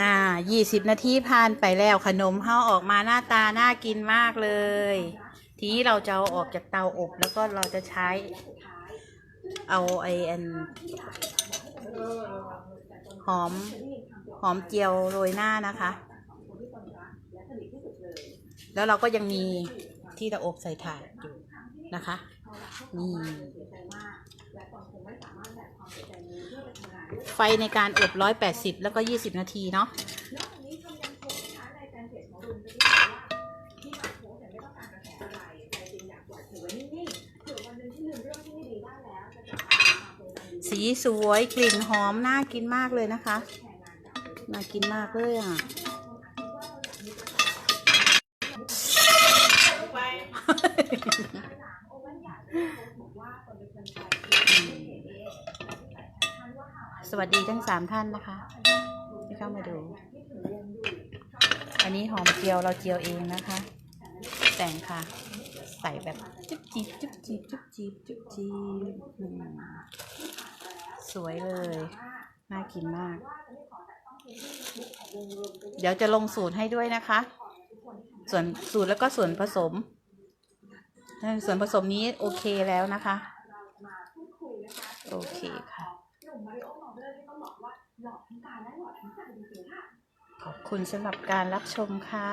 อ่ายี่สิบนาทีผ่านไปแล้วขนมเฮาออกมาหน้าตาน่ากินมากเลย ทีนี้เราจะเอาออกจากเตาอบแล้วก็เราจะใช้ เอาไออันหอมหอมเจียวโรยหน้านะคะ แล้วเราก็ยังมีที่เราอบใส่ถ่าดอยู่นะคะนี่ ไฟในการอบร้อยแปดสิบแล้วก็ยี่สิบนาทีเนาะสีสวยกลิ่นหอม น่ากินมากเลยนะคะ น่ากินมากเลยอะ สวัสดีทั้งสามท่านนะคะ ที่เข้ามาดู อันนี้หอมเจียวเราเจียวเองนะคะ แต่งค่ะ ใส่แบบจุ๊บจีบจุ๊บจีบจุ๊บจีบจุ๊บจีบสวยเลย น่ากินมาก เดี๋ยวจะลงสูตรให้ด้วยนะคะ ส่วนสูตรแล้วก็ส่วนผสม ส่วนผสมนี้โอเคแล้วนะคะ โอเคค่ะ ค่ะ ขอบคุณสำหรับการรับชมค่ะ